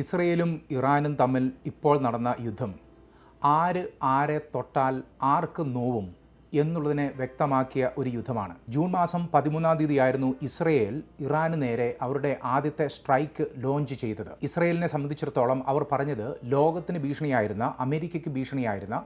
ഇസ്രയേലും ഇറാനും തമ്മിൽ ഇപ്പോൾ നടന്ന യുദ്ധം. ആര് ആരെ തൊട്ടാൽ ആർക്ക് നോവും എന്നുള്ളതിനെ വ്യക്തമാക്കിയ ഒരു യുദ്ധമാണ്. ജൂൺ മാസം പതിമൂന്നാം തീയതിയായിരുന്നു ഇസ്രയേൽ ഇറാന് നേരെ അവരുടെ ആദ്യത്തെ സ്ട്രൈക്ക് ലോഞ്ച് ചെയ്തത്. ഇസ്രയേലിനെ സംബന്ധിച്ചിടത്തോളം അവർ പറഞ്ഞത് ലോകത്തിന് ഭീഷണിയായിരുന്ന അമേരിക്കയ്ക്ക് ഭീഷണിയായിരുന്ന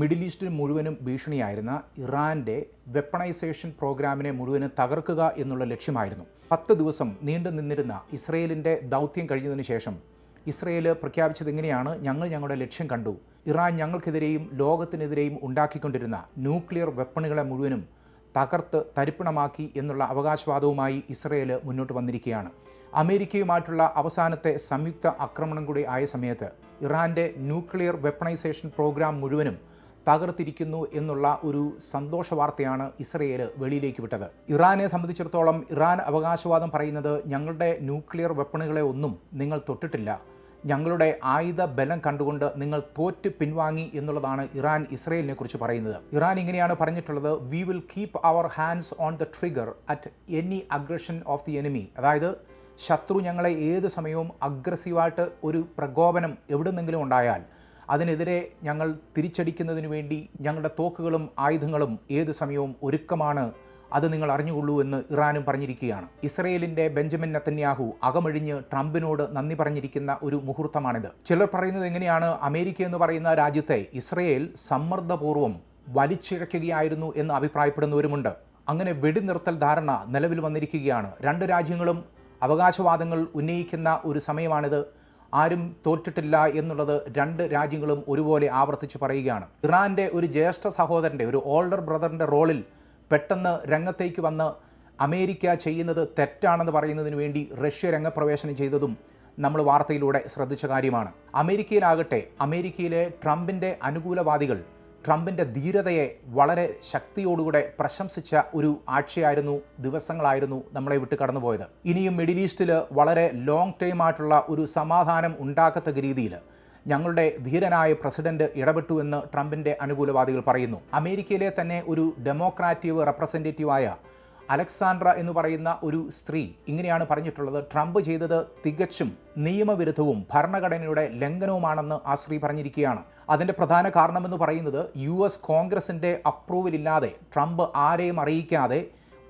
മിഡിൽ ഈസ്റ്റിന് മുഴുവനും ഭീഷണിയായിരുന്ന ഇറാന്റെ വെപ്പണൈസേഷൻ പ്രോഗ്രാമിനെ മുഴുവനും തകർക്കുക എന്നുള്ള ലക്ഷ്യമായിരുന്നു. പത്ത് ദിവസം നീണ്ടു നിന്നിരുന്ന ഇസ്രയേലിന്റെ ദൗത്യം കഴിഞ്ഞതിന് ശേഷം ഇസ്രയേൽ പ്രഖ്യാപിച്ചത് എങ്ങനെയാണ്? ഞങ്ങൾ ഞങ്ങളുടെ ലക്ഷ്യം കണ്ടു. ഇറാൻ ഞങ്ങൾക്കെതിരെയും ലോകത്തിനെതിരെയും ഉണ്ടാക്കിക്കൊണ്ടിരുന്ന ന്യൂക്ലിയർ വെപ്പണുകളെ മുഴുവനും തകർത്ത് തരിപ്പണമാക്കി എന്നുള്ള അവകാശവാദവുമായി ഇസ്രയേൽ മുന്നോട്ട് വന്നിരിക്കുകയാണ്. അമേരിക്കയുമായിട്ടുള്ള അവസാനത്തെ സംയുക്ത ആക്രമണം കൂടി ആയ സമയത്ത് ഇറാന്റെ ന്യൂക്ലിയർ വെപ്പണൈസേഷൻ പ്രോഗ്രാം മുഴുവനും തകർത്തിരിക്കുന്നു എന്നുള്ള ഒരു സന്തോഷ വാർത്തയാണ് ഇസ്രയേൽ വെളിയിലേക്ക് വിട്ടത്. ഇറാനെ സംബന്ധിച്ചിടത്തോളം ഇറാൻ അവകാശവാദം പറയുന്നത് ഞങ്ങളുടെ ന്യൂക്ലിയർ വെപ്പണുകളെ ഒന്നും നിങ്ങൾ തൊട്ടിട്ടില്ല. ഞങ്ങളുടെ ആയുധ ബലം കണ്ടുകൊണ്ട് നിങ്ങൾ തോറ്റ് പിൻവാങ്ങി എന്നുള്ളതാണ് ഇറാൻ ഇസ്രയേലിനെ കുറിച്ച് പറയുന്നത്. ഇറാൻ ഇങ്ങനെയാണ് പറഞ്ഞിട്ടുള്ളത് we will keep our hands on the trigger at any aggression of the enemy അതായത് ശത്രു ഞങ്ങളെ ഏത് സമയവും അഗ്രസീവായിട്ട് ഒരു പ്രകോപനം എവിടുന്നെങ്കിലും ഉണ്ടായാൽ അതിനെതിരെ ഞങ്ങൾ തിരിച്ചടിക്കുന്നതിന് വേണ്ടി ഞങ്ങളുടെ തോക്കുകളും ആയുധങ്ങളും ഏത് സമയവും ഒരുക്കമാണ് അത് നിങ്ങൾ അറിഞ്ഞുകൊള്ളൂ എന്ന് ഇറാനും പറഞ്ഞിരിക്കുകയാണ്. ഇസ്രയേലിന്റെ ബെഞ്ചമിൻ നത്തന്യാഹു അകമഴിഞ്ഞ് ട്രംപിനോട് നന്ദി പറഞ്ഞിരിക്കുന്ന ഒരു മുഹൂർത്തമാണിത്. ചിലർ പറയുന്നത് എങ്ങനെയാണ്? അമേരിക്ക എന്ന് പറയുന്ന രാജ്യത്തെ ഇസ്രയേൽ സമ്മർദ്ദപൂർവം വലിച്ചിഴയ്ക്കുകയായിരുന്നു എന്ന് അഭിപ്രായപ്പെടുന്നവരുമുണ്ട്. അങ്ങനെ വെടിനിർത്തൽ ധാരണ നിലവിൽ വന്നിരിക്കുകയാണ്. രണ്ട് രാജ്യങ്ങളും അവകാശവാദങ്ങൾ ഉന്നയിക്കുന്ന ഒരു സമയമാണിത്. ആരും തോറ്റിട്ടില്ല എന്നുള്ളത് രണ്ട് രാജ്യങ്ങളും ഒരുപോലെ ആവർത്തിച്ച് പറയുകയാണ്. ഇറാന്റെ ഒരു ജ്യേഷ്ഠ സഹോദരന്റെ ഒരു ഓൾഡർ ബ്രദറിന്റെ റോളിൽ പെട്ടെന്ന് രംഗത്തേക്ക് വന്ന് അമേരിക്ക ചെയ്യുന്നത് തെറ്റാണെന്ന് പറയുന്നതിന് വേണ്ടി റഷ്യ രംഗപ്രവേശനം ചെയ്തതും നമ്മൾ വാർത്തയിലൂടെ ശ്രദ്ധിച്ച കാര്യമാണ്. അമേരിക്കയിലാകട്ടെ അമേരിക്കയിലെ ട്രംപിന്റെ അനുകൂലവാദികൾ ട്രംപിന്റെ ധീരതയെ വളരെ ശക്തിയോടുകൂടെ പ്രശംസിച്ച ഒരു ആഴ്ചയായിരുന്നു ദിവസങ്ങളായിരുന്നു നമ്മളെ വിട്ട് കടന്നുപോയത്. ഇനിയും മിഡിൽ ഈസ്റ്റിൽ വളരെ ലോങ് ടൈം ആയിട്ടുള്ള ഒരു സമാധാനം ഉണ്ടാക്കത്തക്ക രീതിയിൽ ഞങ്ങളുടെ ധീരനായ പ്രസിഡന്റ് ഇടപെട്ടു എന്ന് ട്രംപിന്റെ അനുകൂലവാദികൾ പറയുന്നു. അമേരിക്കയിലെ തന്നെ ഒരു ഡെമോക്രാറ്റീവ് റെപ്രസെന്റേറ്റീവായ അലക്സാൻഡ്ര എന്ന് പറയുന്ന ഒരു സ്ത്രീ ഇങ്ങനെയാണ് പറഞ്ഞിട്ടുള്ളത്. ട്രംപ് ചെയ്തത് തികച്ചും നിയമവിരുദ്ധവും ഭരണഘടനയുടെ ലംഘനവുമാണെന്ന് ആ സ്ത്രീ പറഞ്ഞിരിക്കുകയാണ്. അതിന്റെ പ്രധാന കാരണമെന്ന് പറയുന്നത് യു എസ് കോൺഗ്രസിന്റെ അപ്രൂവൽ ഇല്ലാതെ ട്രംപ് ആരെയും അറിയിക്കാതെ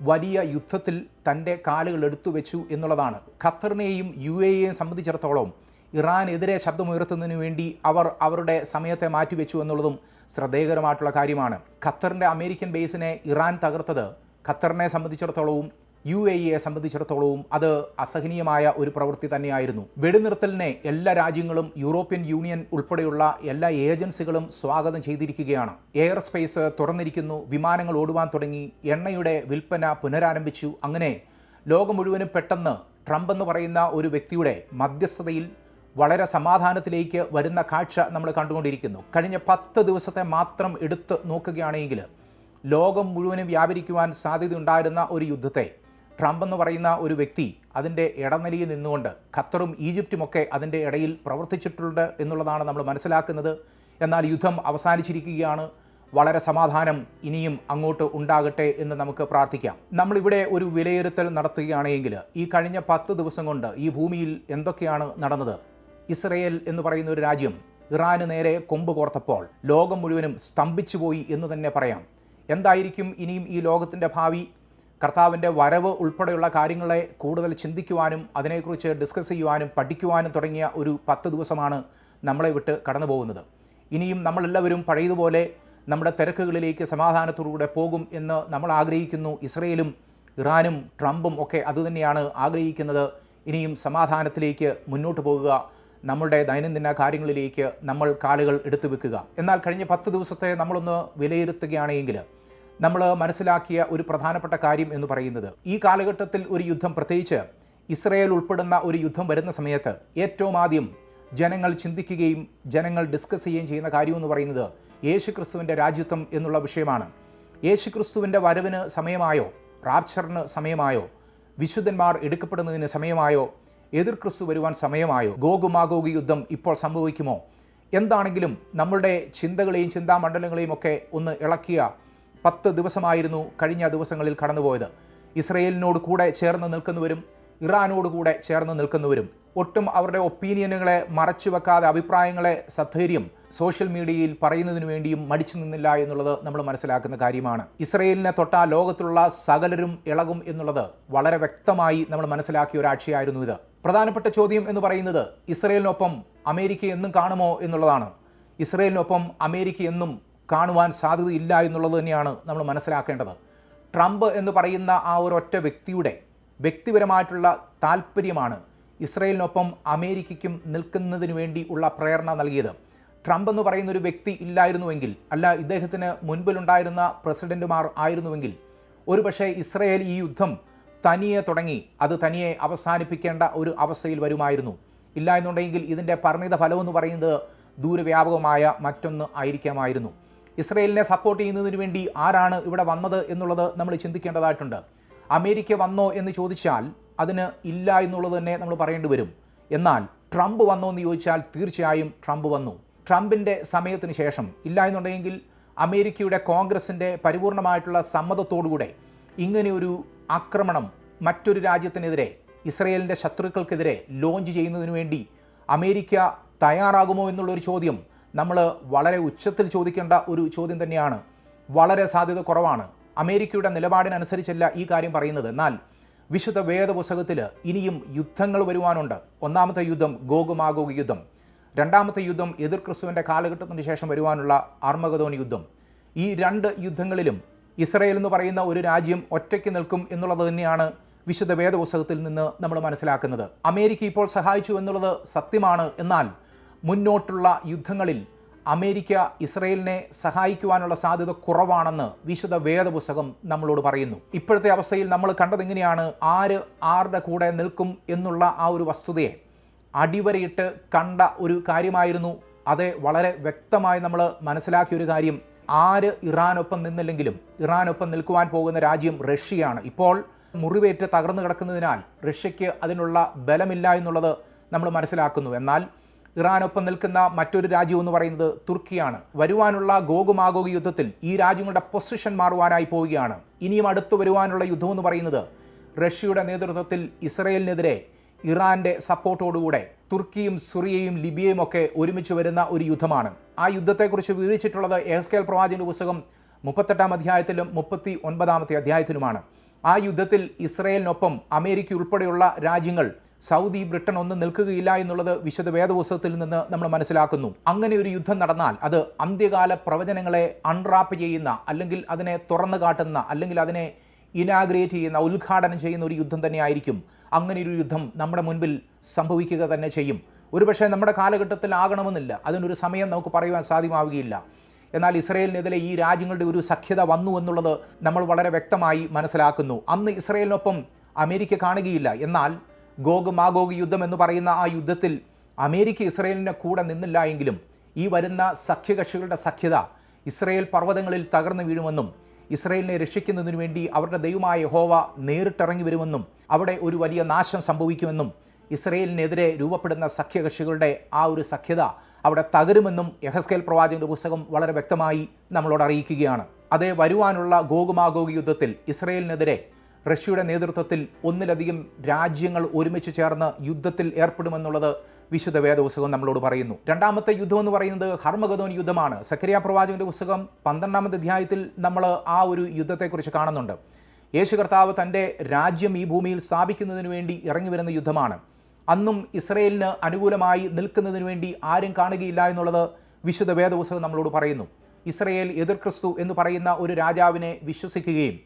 വലിയ യുദ്ധത്തിൽ തന്റെ കാലുകൾ എടുത്തു വെച്ചു എന്നുള്ളതാണ്. ഖത്തറിനെയും യു എയെയും സംബന്ധിച്ചിടത്തോളം ഇറാനെതിരെ ശബ്ദമുയർത്തുന്നതിന് വേണ്ടി അവർ അവരുടെ സമയത്തെ മാറ്റിവെച്ചു എന്നുള്ളതും ശ്രദ്ധേയകരമായിട്ടുള്ള കാര്യമാണ്. ഖത്തറിന്റെ അമേരിക്കൻ ബേസിനെ ഇറാൻ തകർത്തത് ഖത്തറിനെ സംബന്ധിച്ചിടത്തോളവും യു എ ഇയെ സംബന്ധിച്ചിടത്തോളവും അത് അസഹനീയമായ ഒരു പ്രവൃത്തി തന്നെയായിരുന്നു. വെടിനിർത്തലിനെ എല്ലാ രാജ്യങ്ങളും യൂറോപ്യൻ യൂണിയൻ ഉൾപ്പെടെയുള്ള എല്ലാ ഏജൻസികളും സ്വാഗതം ചെയ്തിരിക്കുകയാണ്. എയർ സ്പേസ് തുറന്നിരിക്കുന്നു വിമാനങ്ങൾ ഓടുവാൻ തുടങ്ങി എണ്ണയുടെ വിൽപ്പന പുനരാരംഭിച്ചു. അങ്ങനെ ലോകം മുഴുവനും പെട്ടെന്ന് ട്രംപ് എന്ന് പറയുന്ന ഒരു വ്യക്തിയുടെ മധ്യസ്ഥതയിൽ വളരെ സമാധാനത്തിലേക്ക് വരുന്ന കാഴ്ച നമ്മൾ കണ്ടുകൊണ്ടിരിക്കുന്നു. കഴിഞ്ഞ പത്ത് ദിവസത്തെ മാത്രം എടുത്ത് നോക്കുകയാണെങ്കിൽ ലോകം മുഴുവനും വ്യാപരിക്കുവാൻ സാധ്യതയുണ്ടായിരുന്ന ഒരു യുദ്ധത്തെ ട്രംപ് എന്ന് പറയുന്ന ഒരു വ്യക്തി അതിന്റെ ഇടനിലയിൽ നിന്നുകൊണ്ട് ഖത്തറും ഈജിപ്തുമൊക്കെ അതിന്റെ ഇടയിൽ പ്രവർത്തിച്ചിട്ടുണ്ട് എന്നുള്ളതാണ് നമ്മൾ മനസ്സിലാക്കുന്നത്. എന്നാൽ യുദ്ധം അവസാനിച്ചിരിക്കുകയാണ്. വളരെ സമാധാനം ഇനിയും അങ്ങോട്ട് ഉണ്ടാകട്ടെ എന്ന് നമുക്ക് പ്രാർത്ഥിക്കാം. നമ്മളിവിടെ ഒരു വിലയിരുത്തൽ നടത്തുകയാണെങ്കിൽ ഈ കഴിഞ്ഞ പത്ത് ദിവസം കൊണ്ട് ഈ ഭൂമിയിൽ എന്തൊക്കെയാണ് നടന്നത്? ഇസ്രയേൽ എന്ന് പറയുന്ന ഒരു രാജ്യം ഇറാന് നേരെ കൊമ്പ് കോർത്തപ്പോൾ ലോകം മുഴുവനും സ്തംഭിച്ചുപോയി എന്ന് തന്നെ പറയാം. എന്തായിരിക്കും ഇനിയും ഈ ലോകത്തിന്റെ ഭാവി? കർത്താവിന്റെ വരവ് ഉൾപ്പെടെയുള്ള കാര്യങ്ങളെ കൂടുതൽ ചിന്തിക്കുവാനും അതിനെക്കുറിച്ച് ഡിസ്കസ് ചെയ്യുവാനും പഠിക്കുവാനും തുടങ്ങിയ ഒരു പത്ത് ദിവസമാണ് നമ്മളെ വിട്ട് കടന്നു പോകുന്നത്. ഇനിയും നമ്മളെല്ലാവരും പഴയതുപോലെ നമ്മുടെ തിരക്കുകളിലേക്ക് സമാധാനത്തോടുകൂടെ പോകും എന്ന് നമ്മൾ ആഗ്രഹിക്കുന്നു. ഇസ്രയേലും ഇറാനും ട്രംപും ഒക്കെ അതുതന്നെയാണ് ആഗ്രഹിക്കുന്നത്. ഇനിയും സമാധാനത്തിലേക്ക് മുന്നോട്ട് പോകുക. നമ്മളുടെ ദൈനംദിന കാര്യങ്ങളിലേക്ക് നമ്മൾ കാലുകൾ എടുത്തു വെക്കുക. എന്നാൽ കഴിഞ്ഞ പത്ത് ദിവസത്തെ നമ്മളൊന്ന് വിലയിരുത്തുകയാണെങ്കിൽ നമ്മൾ മനസ്സിലാക്കിയ ഒരു പ്രധാനപ്പെട്ട കാര്യം എന്ന് പറയുന്നത് ഈ കാലഘട്ടത്തിൽ ഒരു യുദ്ധം പ്രത്യേകിച്ച് ഇസ്രയേൽ ഉൾപ്പെടുന്ന ഒരു യുദ്ധം വരുന്ന സമയത്ത് ഏറ്റവും ആദ്യം ജനങ്ങൾ ചിന്തിക്കുകയും ജനങ്ങൾ ഡിസ്കസ് ചെയ്യുകയും ചെയ്യുന്ന കാര്യം എന്ന് പറയുന്നത് യേശുക്രിസ്തുവിന്റെ രാജ്യത്വം എന്നുള്ള വിഷയമാണ്. യേശുക്രിസ്തുവിന്റെ വരവിന് സമയമായോ റാപ്ചറിന് സമയമായോ വിശുദ്ധന്മാർ എടുക്കപ്പെടുന്നതിന് സമയമായോ എതിർ ക്രിസ്തു വരുവാൻ സമയമായോ? ഗോഗുമാഗോഗ് യുദ്ധം ഇപ്പോൾ സംഭവിക്കുമോ? എന്താണെങ്കിലും നമ്മളുടെ ചിന്തകളെയും ചിന്താമണ്ഡലങ്ങളെയും ഒക്കെ ഒന്ന് ഇളക്കിയ പത്ത് ദിവസമായിരുന്നു കഴിഞ്ഞ ദിവസങ്ങളിൽ കടന്നുപോയത്. ഇസ്രയേലിനോട് കൂടെ ചേർന്ന് നിൽക്കുന്നവരും ഇറാനോട് കൂടെ ചേർന്ന് നിൽക്കുന്നവരും ഒട്ടും അവരുടെ ഒപ്പീനിയനുകളെ മറച്ചു വെക്കാതെ അഭിപ്രായങ്ങളെ സധൈര്യം സോഷ്യൽ മീഡിയയിൽ പറയുന്നതിനു വേണ്ടിയും മടിച്ചു നിന്നില്ല എന്നുള്ളത് നമ്മൾ മനസ്സിലാക്കുന്ന കാര്യമാണ്. ഇസ്രയേലിനെ തൊട്ടാ ലോകത്തുള്ള സകലരും ഇളകും എന്നുള്ളത് വളരെ വ്യക്തമായി നമ്മൾ മനസ്സിലാക്കിയ ഒരാഴ്ചയായിരുന്നു ഇത്. പ്രധാനപ്പെട്ട ചോദ്യം എന്ന് പറയുന്നത് ഇസ്രയേലിനൊപ്പം അമേരിക്ക എന്നും കാണുമോ എന്നുള്ളതാണ്. ഇസ്രയേലിനൊപ്പം അമേരിക്ക എന്നും കാണുവാൻ സാധ്യതയില്ല എന്നുള്ളത് തന്നെയാണ് നമ്മൾ മനസ്സിലാക്കേണ്ടത്. ട്രംപ് എന്ന് പറയുന്ന ആ ഒരൊറ്റ വ്യക്തിയുടെ വ്യക്തിപരമായിട്ടുള്ള താല്പര്യമാണ് ഇസ്രയേലിനൊപ്പം അമേരിക്കയ്ക്കും നിൽക്കുന്നതിന് വേണ്ടി ഉള്ള പ്രേരണ നൽകിയത്. ട്രംപ് എന്ന് പറയുന്ന ഒരു വ്യക്തി ഇല്ലായിരുന്നുവെങ്കിൽ അല്ല ഇദ്ദേഹത്തിന് മുൻപിലുണ്ടായിരുന്ന പ്രസിഡന്റുമാർ ആയിരുന്നുവെങ്കിൽ ഒരുപക്ഷെ ഇസ്രയേൽ ഈ യുദ്ധം തനിയെ തുടങ്ങി അത് തനിയെ അവസാനിപ്പിക്കേണ്ട ഒരു അവസ്ഥയിൽ വരുമായിരുന്നു. ഇല്ല എന്നുണ്ടെങ്കിൽ ഇതിന്റെ പരിണിത ഫലമെന്ന് പറയുന്നത് ദൂരവ്യാപകമായ മറ്റൊന്ന് ആയിരിക്കാമായിരുന്നു. ഇസ്രയേലിനെ സപ്പോർട്ട് ചെയ്യുന്നതിന് വേണ്ടി ആരാണ് ഇവിടെ വന്നത് എന്നുള്ളത് നമ്മൾ ചിന്തിക്കേണ്ടതായിട്ടുണ്ട്. അമേരിക്ക വന്നോ എന്ന് ചോദിച്ചാൽ അതിന് ഇല്ല എന്നുള്ളത് തന്നെ നമ്മൾ പറയേണ്ടി വരും. എന്നാൽ ട്രംപ് വന്നോ എന്ന് ചോദിച്ചാൽ തീർച്ചയായും ട്രംപ് വന്നു. ട്രംപിന്റെ സമയത്തിന് ശേഷം ഇല്ല എന്നുണ്ടെങ്കിൽ അമേരിക്കയുടെ കോൺഗ്രസിന്റെ പരിപൂർണമായിട്ടുള്ള സമ്മതത്തോടുകൂടെ ഇങ്ങനെയൊരു ആക്രമണം മറ്റൊരു രാജ്യത്തിനെതിരെ ഇസ്രയേലിന്റെ ശത്രുക്കൾക്കെതിരെ ലോഞ്ച് ചെയ്യുന്നതിന് വേണ്ടി അമേരിക്ക തയ്യാറാകുമോ എന്നുള്ളൊരു ചോദ്യം നമ്മൾ വളരെ ഉച്ചത്തിൽ ചോദിക്കേണ്ട ഒരു ചോദ്യം തന്നെയാണ്. വളരെ സാധ്യത കുറവാണ്. അമേരിക്കയുടെ നിലപാടിനനുസരിച്ചല്ല ഈ കാര്യം പറയുന്നത്. എന്നാൽ വിശുദ്ധ വേദപുസ്തകത്തിൽ ഇനിയും യുദ്ധങ്ങൾ വരുവാനുണ്ട്. ഒന്നാമത്തെ യുദ്ധം ഗോഗുമാഗോഗ് യുദ്ധം. രണ്ടാമത്തെ യുദ്ധം എതിർ ക്രിസ്തുവിന്റെ കാലഘട്ടത്തിന് ശേഷം വരുവാനുള്ള അർമഗതോൻ യുദ്ധം. ഈ രണ്ട് യുദ്ധങ്ങളിലും ഇസ്രയേൽ എന്ന് പറയുന്ന ഒരു രാജ്യം ഒറ്റയ്ക്ക് നിൽക്കും എന്നുള്ളത് തന്നെയാണ് വിശുദ്ധ വേദപുസ്തകത്തിൽ നിന്ന് നമ്മൾ മനസ്സിലാക്കുന്നത്. അമേരിക്ക ഇപ്പോൾ സഹായിച്ചു എന്നുള്ളത് സത്യമാണ്. എന്നാൽ മുന്നോട്ടുള്ള യുദ്ധങ്ങളിൽ അമേരിക്ക ഇസ്രയേലിനെ സഹായിക്കുവാനുള്ള സാധ്യത കുറവാണെന്ന് വിശുദ്ധ വേദപുസ്തകം നമ്മളോട് പറയുന്നു. ഇപ്പോഴത്തെ അവസ്ഥയിൽ നമ്മൾ കണ്ടത് എങ്ങനെയാണ്? ആര് ആരുടെ കൂടെ നിൽക്കും എന്നുള്ള ആ ഒരു വസ്തുതയെ അടിവരയിട്ട് കണ്ട ഒരു കാര്യമായിരുന്നു. അതെ വളരെ വ്യക്തമായി നമ്മൾ മനസ്സിലാക്കിയ ഒരു കാര്യം ആര് ഇറാനൊപ്പം നിന്നില്ലെങ്കിലും ഇറാനൊപ്പം നിൽക്കുവാൻ പോകുന്ന രാജ്യം റഷ്യയാണ്. ഇപ്പോൾ മുറിവേറ്റ് തകർന്നു കിടക്കുന്നതിനാൽ റഷ്യയ്ക്ക് അതിനുള്ള ബലമില്ല എന്നുള്ളത് നമ്മൾ മനസ്സിലാക്കുന്നു. എന്നാൽ ഇറാനൊപ്പം നിൽക്കുന്ന മറ്റൊരു രാജ്യം എന്ന് പറയുന്നത് തുർക്കിയാണ്. വരുവാനുള്ള ഗോഗുമാഗോഗ് യുദ്ധത്തിൽ ഈ രാജ്യങ്ങളുടെ പൊസിഷൻ മാറുവാനായി പോവുകയാണ്. ഇനിയും അടുത്തു വരുവാനുള്ള യുദ്ധം എന്ന് പറയുന്നത് റഷ്യയുടെ നേതൃത്വത്തിൽ ഇസ്രയേലിനെതിരെ ഇറാന്റെ സപ്പോർട്ടോടുകൂടെ തുർക്കിയും സുറിയയും ലിബിയയും ഒക്കെ ഒരുമിച്ച് വരുന്ന ഒരു യുദ്ധമാണ്. ആ യുദ്ധത്തെക്കുറിച്ച് വിവരിച്ചിട്ടുള്ളത് എഹസ്കേൽ പ്രവാചിന്റെ പുസ്തകം മുപ്പത്തെട്ടാം അധ്യായത്തിലും മുപ്പത്തി ഒൻപതാമത്തെ അധ്യായത്തിലുമാണ്. ആ യുദ്ധത്തിൽ ഇസ്രയേലിനൊപ്പം അമേരിക്ക ഉൾപ്പെടെയുള്ള രാജ്യങ്ങൾ സൗദി ബ്രിട്ടൻ ഒന്നും നിൽക്കുകയില്ല എന്നുള്ളത് വിശുദ്ധ വേദപുസ്തകത്തിൽ നിന്ന് നമ്മൾ മനസ്സിലാക്കുന്നു. അങ്ങനെ ഒരു യുദ്ധം നടന്നാൽ അത് അന്ത്യകാല പ്രവചനങ്ങളെ അൺറാപ്പ് ചെയ്യുന്ന അല്ലെങ്കിൽ അതിനെ തുറന്നു കാട്ടുന്ന അല്ലെങ്കിൽ അതിനെ ഇനാഗ്രേറ്റ് ചെയ്യുന്ന ഉദ്ഘാടനം ചെയ്യുന്ന ഒരു യുദ്ധം തന്നെ ആയിരിക്കും അങ്ങനെ ഒരു യുദ്ധം നമ്മുടെ മുൻപിൽ സംഭവിക്കുക തന്നെ ചെയ്യും. ഒരുപക്ഷെ നമ്മുടെ കാലഘട്ടത്തിൽ ആകണമെന്നില്ല. അതിനൊരു സമയം നമുക്ക് പറയുവാൻ സാധ്യമാവുകയില്ല. എന്നാൽ ഇസ്രയേലിനെതിരെ ഈ രാജ്യങ്ങളുടെ ഒരു സഖ്യത വന്നു എന്നുള്ളത് നമ്മൾ വളരെ വ്യക്തമായി മനസ്സിലാക്കുന്നു. അന്ന് ഇസ്രയേലിനൊപ്പം അമേരിക്ക കാണുകയില്ല. എന്നാൽ ഗോഗ് മാഗോഗ് യുദ്ധം എന്ന് പറയുന്ന ആ യുദ്ധത്തിൽ അമേരിക്ക ഇസ്രയേലിന്റെ കൂടെ നിന്നില്ല എങ്കിലും ഈ വരുന്ന സഖ്യകക്ഷികളുടെ സഖ്യത ഇസ്രയേൽ പർവതങ്ങളിൽ തകർന്നു വീഴുമെന്നും ഇസ്രയേലിനെ രക്ഷിക്കുന്നതിനു വേണ്ടി അവരുടെ ദൈവമായ ഹോവ നേരിട്ടിറങ്ങി വരുമെന്നും അവിടെ ഒരു വലിയ നാശം സംഭവിക്കുമെന്നും ഇസ്രയേലിനെതിരെ രൂപപ്പെടുന്ന സഖ്യകക്ഷികളുടെ ആ ഒരു സഖ്യത അവിടെ തകരുമെന്നും യഹസ്കേൽ പ്രവാചകന്റെ പുസ്തകം വളരെ വ്യക്തമായി നമ്മളോട് അറിയിക്കുകയാണ്. അതേ വരുവാനുള്ള ഗോകുമാഗോഗ് യുദ്ധത്തിൽ ഇസ്രയേലിനെതിരെ റഷ്യയുടെ നേതൃത്വത്തിൽ ഒന്നിലധികം രാജ്യങ്ങൾ ഒരുമിച്ച് ചേർന്ന് യുദ്ധത്തിൽ ഏർപ്പെടുമെന്നുള്ളത് വിശുദ്ധ വേദപുസ്തകം നമ്മളോട് പറയുന്നു. രണ്ടാമത്തെ യുദ്ധം എന്ന് പറയുന്നത് ഹർമഗതോൻ യുദ്ധമാണ്. സക്രിയ പ്രവാചകന്റെ പുസ്തകം പന്ത്രണ്ടാമത്തെ അധ്യായത്തിൽ നമ്മൾ ആ ഒരു യുദ്ധത്തെക്കുറിച്ച് കാണുന്നുണ്ട്. യേശു കർത്താവ് തന്റെ രാജ്യം ഈ ഭൂമിയിൽ സ്ഥാപിക്കുന്നതിന് വേണ്ടി ഇറങ്ങി വരുന്ന യുദ്ധമാണ്. അന്നും ഇസ്രയേലിന് അനുകൂലമായി നിൽക്കുന്നതിന് വേണ്ടി ആരും കാണുകയില്ല എന്നുള്ളത് വിശുദ്ധ വേദപുസ്തകം നമ്മളോട് പറയുന്നു. ഇസ്രയേൽ എതിർ ക്രിസ്തു എന്ന് പറയുന്ന ഒരു രാജാവിനെ വിശ്വസിക്കുകയും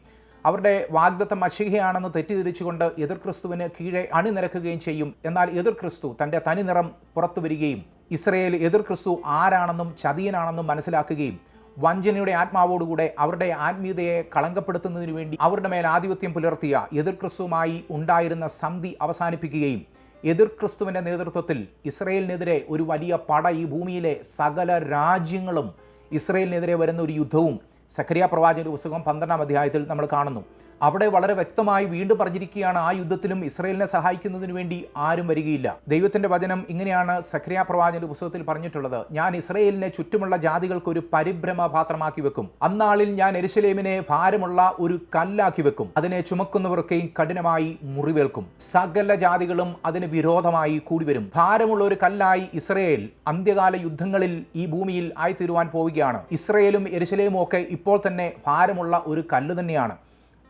അവരുടെ വാഗ്ദത്തം അശിഹയാണെന്ന് തെറ്റിദ്ധരിച്ചുകൊണ്ട് എതിർ ക്രിസ്തുവിന് കീഴെ അണിനിരക്കുകയും ചെയ്യും. എന്നാൽ എതിർ ക്രിസ്തു തന്റെ തനിനിറം പുറത്തു വരികയും ഇസ്രയേൽ എതിർ ക്രിസ്തു ആരാണെന്നും ചതിയനാണെന്നും മനസ്സിലാക്കുകയും വഞ്ചനയുടെ ആത്മാവോടുകൂടെ അവരുടെ ആത്മീയതയെ കളങ്കപ്പെടുത്തുന്നതിനു വേണ്ടി അവരുടെ മേൽ ആധിപത്യം പുലർത്തിയ എതിർ ക്രിസ്തുവുമായി ഉണ്ടായിരുന്ന സന്ധി അവസാനിപ്പിക്കുകയും എതിർ ക്രിസ്തുവിന്റെ നേതൃത്വത്തിൽ ഇസ്രയേലിനെതിരെ ഒരു വലിയ പട ഈ ഭൂമിയിലെ സകല രാജ്യങ്ങളും ഇസ്രയേലിനെതിരെ വരുന്ന ഒരു യുദ്ധവും സഖരിയ പ്രവാചകന്റെ പുസ്തകം പന്ത്രണ്ടാം അധ്യായത്തിൽ നമ്മൾ കാണുന്നു. അവിടെ വളരെ വ്യക്തമായി വീണ്ടും പറഞ്ഞിരിക്കുകയാണ് ആ യുദ്ധത്തിലും ഇസ്രയേലിനെ സഹായിക്കുന്നതിന് വേണ്ടി ആരും വരികയില്ല. ദൈവത്തിന്റെ വചനം ഇങ്ങനെയാണ് സക്രിയ പ്രവാചന്റെ പുസ്തകത്തിൽ പറഞ്ഞിട്ടുള്ളത്. ഞാൻ ഇസ്രയേലിനെ ചുറ്റുമുള്ള ജാതികൾക്ക് ഒരു പരിഭ്രമ പാത്രമാക്കി വെക്കും. അന്നാളിൽ ഞാൻ എരിശലേമിനെ ഭാരമുള്ള ഒരു കല്ലാക്കി വെക്കും. അതിനെ ചുമക്കുന്നവർക്കെയും കഠിനമായി മുറിവേൽക്കും. സകല ജാതികളും അതിന് വിരോധമായി കൂടി വരും ഭാരമുള്ള ഒരു കല്ലായി ഇസ്രയേൽ അന്ത്യകാല യുദ്ധങ്ങളിൽ ഈ ഭൂമിയിൽ ആയിത്തീരുവാൻ പോവുകയാണ്. ഇസ്രയേലും എരിശലേമും ഒക്കെ ഇപ്പോൾ തന്നെ ഭാരമുള്ള ഒരു കല്ല് തന്നെയാണ്.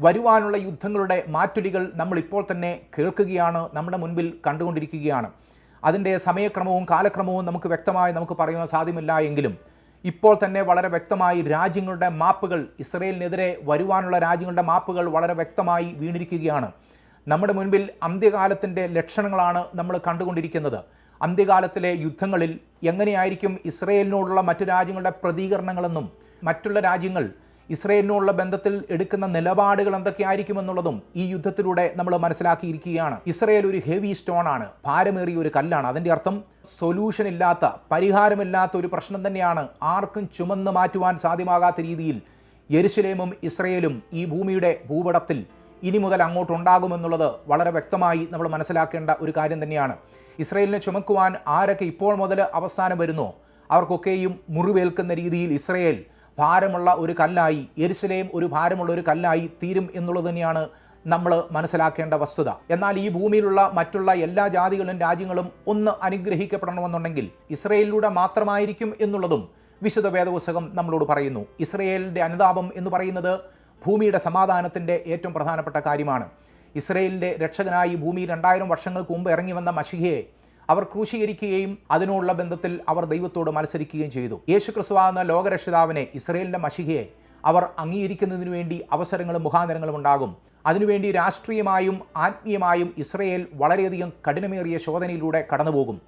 വരുവാനുള്ള യുദ്ധങ്ങളുടെ മാറ്റൊലികൾ നമ്മൾ ഇപ്പോൾ തന്നെ കേൾക്കുകയാണ് നമ്മുടെ മുൻപിൽ കണ്ടുകൊണ്ടിരിക്കുകയാണ്. അതിന്റെ സമയക്രമവും കാലക്രമവും നമുക്ക് വ്യക്തമായി നമുക്ക് പറയുവാൻ സാധ്യമല്ല എങ്കിലും ഇപ്പോൾ തന്നെ വളരെ വ്യക്തമായി രാജ്യങ്ങളുടെ മാപ്പുകൾ ഇസ്രയേലിനെതിരെ വരുവാനുള്ള രാജ്യങ്ങളുടെ മാപ്പുകൾ വളരെ വ്യക്തമായി വീണിരിക്കുകയാണ്. നമ്മുടെ മുൻപിൽ അന്ത്യകാലത്തിന്റെ ലക്ഷണങ്ങളാണ് നമ്മൾ കണ്ടുകൊണ്ടിരിക്കുന്നത്. അന്ത്യകാലത്തിലെ യുദ്ധങ്ങളിൽ എങ്ങനെയായിരിക്കും ഇസ്രയേലിനോടുള്ള മറ്റു രാജ്യങ്ങളുടെ പ്രതികരണങ്ങളെന്നും മറ്റുള്ള രാജ്യങ്ങൾ ഇസ്രയേലിനോടുള്ള ബന്ധത്തിൽ എടുക്കുന്ന നിലപാടുകൾ എന്തൊക്കെയായിരിക്കുമെന്നുള്ളതും ഈ യുദ്ധത്തിലൂടെ നമ്മൾ മനസ്സിലാക്കിയിരിക്കുകയാണ്. ഇസ്രയേൽ ഒരു ഹെവി സ്റ്റോൺ ആണ്. ഭാരമേറിയ ഒരു കല്ലാണ്. അതിന്റെ അർത്ഥം സൊല്യൂഷൻ ഇല്ലാത്ത പരിഹാരമില്ലാത്ത ഒരു പ്രശ്നം തന്നെയാണ്. ആർക്കും ചുമന്ന് മാറ്റുവാൻ സാധ്യമാകാത്ത രീതിയിൽ യെരുശലേമും ഇസ്രയേലും ഈ ഭൂമിയുടെ ഭൂപടത്തിൽ ഇനി മുതൽ അങ്ങോട്ടുണ്ടാകുമെന്നുള്ളത് വളരെ വ്യക്തമായി നമ്മൾ മനസ്സിലാക്കേണ്ട ഒരു കാര്യം തന്നെയാണ്. ഇസ്രയേലിനെ ചുമക്കുവാൻ ആരൊക്കെ ഇപ്പോൾ മുതൽ അവസാനം വരുന്നോ? അവർക്കൊക്കെയും മുറിവേൽക്കുന്ന രീതിയിൽ ഇസ്രയേൽ ഭാരമുള്ള ഒരു കല്ലായി എരിശിലയും ഒരു ഭാരമുള്ള ഒരു കല്ലായി തീരും എന്നുള്ളത് തന്നെയാണ് നമ്മൾ മനസ്സിലാക്കേണ്ട വസ്തുത. എന്നാൽ ഈ ഭൂമിയിലുള്ള മറ്റുള്ള എല്ലാ ജാതികളും രാജ്യങ്ങളും ഒന്ന് അനുഗ്രഹിക്കപ്പെടണമെന്നുണ്ടെങ്കിൽ ഇസ്രയേലിലൂടെ മാത്രമായിരിക്കും എന്നുള്ളതും വിശുദ്ധ വേദപുസ്തകം നമ്മളോട് പറയുന്നു. ഇസ്രയേലിന്റെ അനുതാപം എന്ന് പറയുന്നത് ഭൂമിയുടെ സമാധാനത്തിന്റെ ഏറ്റവും പ്രധാനപ്പെട്ട കാര്യമാണ്. ഇസ്രയേലിന്റെ രക്ഷകനായി ഭൂമി രണ്ടായിരം വർഷങ്ങൾക്ക് മുമ്പ് ഇറങ്ങി വന്ന മഷിഹയെ അവർ ക്രൂശീകരിക്കുകയും അതിനോടുള്ള ബന്ധത്തിൽ അവർ ദൈവത്തോട് മത്സരിക്കുകയും ചെയ്തു. യേശു ക്രിസ്തുവാകുന്ന ലോകരക്ഷിതാവിനെ ഇസ്രയേലിന്റെ മഷികയെ അവർ അംഗീകരിക്കുന്നതിനു വേണ്ടി അവസരങ്ങളും മുഖാന്തരങ്ങളും ഉണ്ടാകും. അതിനുവേണ്ടി രാഷ്ട്രീയമായും ആത്മീയമായും ഇസ്രയേൽ വളരെയധികം കഠിനമേറിയ ശോധനയിലൂടെ കടന്നുപോകും.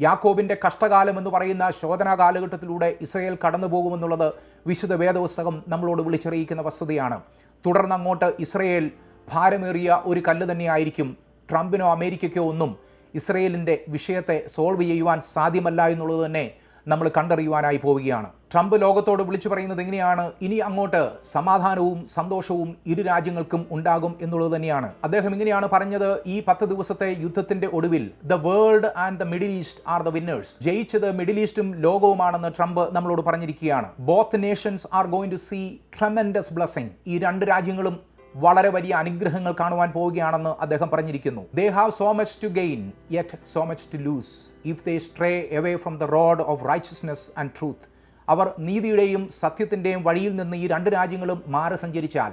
യാക്കോബിന്റെ കഷ്ടകാലം എന്ന് പറയുന്ന ശോധനാ കാലഘട്ടത്തിലൂടെ ഇസ്രയേൽ കടന്നു പോകുമെന്നുള്ളത് വിശുദ്ധ വേദപുസ്തകം നമ്മളോട് വിളിച്ചറിയിക്കുന്ന വസ്തുതയാണ്. തുടർന്ന് അങ്ങോട്ട് ഇസ്രയേൽ ഭാരമേറിയ ഒരു കല്ല് തന്നെയായിരിക്കും. ട്രംപിനോ അമേരിക്കയ്ക്കോ ഒന്നും ഇസ്രയേലിന്റെ വിഷയത്തെ സോൾവ് ചെയ്യുവാൻ സാധ്യമല്ല എന്നുള്ളത് തന്നെ നമ്മൾ കണ്ടറിയുവാനായി പോവുകയാണ്. ട്രംപ് ലോകത്തോട് വിളിച്ചു പറയുന്നത് എങ്ങനെയാണ്? ഇനി അങ്ങോട്ട് സമാധാനവും സന്തോഷവും ഇരു രാജ്യങ്ങൾക്കും ഉണ്ടാകും എന്നുള്ളത് തന്നെയാണ്. അദ്ദേഹം ഇങ്ങനെയാണ് പറഞ്ഞത് ഈ പത്ത് ദിവസത്തെ യുദ്ധത്തിന്റെ ഒടുവിൽ the world and the middle east are the winners ജയിച്ചത് മിഡിൽ ഈസ്റ്റും ലോകവുമാണെന്ന് ട്രംപ് നമ്മളോട് പറഞ്ഞിരിക്കുകയാണ്. Both nations are going to see tremendous blessing ഈ രണ്ട് രാജ്യങ്ങളും വളരെ വലിയ അനുഗ്രഹങ്ങൾ കാണുവാൻ പോവുകയാണെന്ന് അദ്ദേഹം പറഞ്ഞിരിക്കുന്നു. They have so much to gain yet so much to lose if they stray away from the road of righteousness and truth അവർ നീതിയുടെയും സത്യത്തിന്റെയും വഴിയിൽ നിന്ന് ഈ രണ്ട് രാജ്യങ്ങളും മാറി സഞ്ചരിച്ചാൽ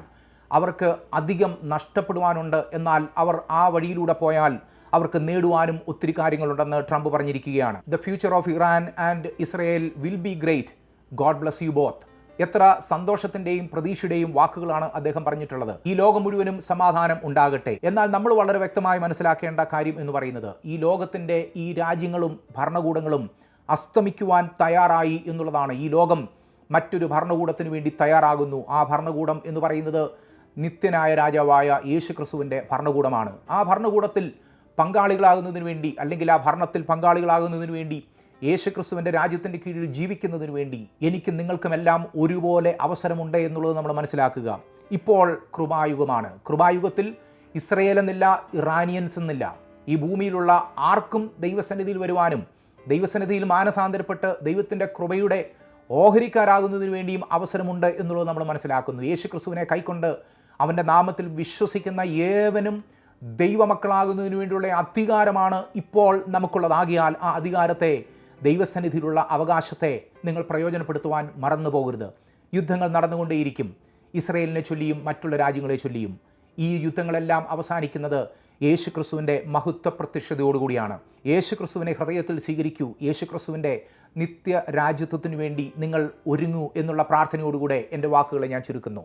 അവർക്ക് അധികം നഷ്ടപ്പെടുവാനുണ്ട്. എന്നാൽ അവർ ആ വഴിയിലൂടെ പോയാൽ അവർക്ക് നേടുവാനും ഒത്തിരി കാര്യങ്ങളുണ്ടെന്ന് ട്രംപ് പറഞ്ഞിരിക്കുകയാണ്. The future of Iran and Israel will be great God bless you both എത്ര സന്തോഷത്തിന്റെയും പ്രതീക്ഷയുടെയും വാക്കുകളാണ് അദ്ദേഹം പറഞ്ഞിട്ടുള്ളത്. ഈ ലോകം മുഴുവനും സമാധാനം ഉണ്ടാകട്ടെ. എന്നാൽ നമ്മൾ വളരെ വ്യക്തമായി മനസ്സിലാക്കേണ്ട കാര്യം എന്ന് പറയുന്നത് ഈ ലോകത്തിന്റെ ഈ രാജ്യങ്ങളും ഭരണകൂടങ്ങളും അസ്തമിക്കുവാൻ തയ്യാറായി എന്നുള്ളതാണ്. ഈ ലോകം മറ്റൊരു ഭരണകൂടത്തിന് വേണ്ടി തയ്യാറാകുന്നു. ആ ഭരണകൂടം എന്ന് പറയുന്നത് നിത്യനായ രാജാവായ യേശു ക്രിസ്തുവിന്റെ ഭരണകൂടമാണ്. ആ ഭരണകൂടത്തിൽ പങ്കാളികളാകുന്നതിന് വേണ്ടി അല്ലെങ്കിൽ ആ ഭരണത്തിൽ പങ്കാളികളാകുന്നതിന് വേണ്ടി യേശുക്രിസ്തുവിന്റെ രാജ്യത്തിന്റെ കീഴിൽ ജീവിക്കുന്നതിന് വേണ്ടി എനിക്കും നിങ്ങൾക്കുമെല്ലാം ഒരുപോലെ അവസരമുണ്ട് എന്നുള്ളത് നമ്മൾ മനസ്സിലാക്കുക. ഇപ്പോൾ കൃപായുഗമാണ്. കൃപായുഗത്തിൽ ഇസ്രയേൽ എന്നില്ല ഇറാനിയൻസ് എന്നില്ല. ഈ ഭൂമിയിലുള്ള ആർക്കും ദൈവസന്നിധിയിൽ വരുവാനും ദൈവസന്നിധിയിൽ മാനസാന്തരപ്പെട്ട് ദൈവത്തിന്റെ കൃപയുടെ ഓഹരിക്കാരാകുന്നതിന് വേണ്ടിയും അവസരമുണ്ട് എന്നുള്ളത് നമ്മൾ മനസ്സിലാക്കുന്നു. യേശു ക്രിസ്തുവിനെ കൈക്കൊണ്ട് അവന്റെ നാമത്തിൽ വിശ്വസിക്കുന്ന ഏവനും ദൈവമക്കളാകുന്നതിന് വേണ്ടിയുള്ള അധികാരമാണ് ഇപ്പോൾ നമുക്കുള്ളതാകിയാൽ ആ അധികാരത്തെ ദൈവസന്നിധിയിലുള്ള അവകാശത്തെ നിങ്ങൾ പ്രയോജനപ്പെടുത്തുവാൻ മറന്നു പോകരുത് യുദ്ധങ്ങൾ നടന്നുകൊണ്ടേയിരിക്കും. ഇസ്രയേലിനെ ചൊല്ലിയും മറ്റുള്ള രാജ്യങ്ങളെ ചൊല്ലിയും. ഈ യുദ്ധങ്ങളെല്ലാം അവസാനിക്കുന്നത് യേശു ക്രിസ്തുവിന്റെ മഹത്വ പ്രത്യക്ഷതയോടുകൂടിയാണ് യേശു ക്രിസ്തുവിനെ ഹൃദയത്തിൽ സ്വീകരിക്കൂ. യേശു ക്രിസ്തുവിന്റെ നിത്യ രാജ്യത്വത്തിനു വേണ്ടി നിങ്ങൾ ഒരുങ്ങൂ എന്നുള്ള പ്രാർത്ഥനയോടുകൂടെ എന്റെ വാക്കുകളെ ഞാൻ ചുരുക്കുന്നു.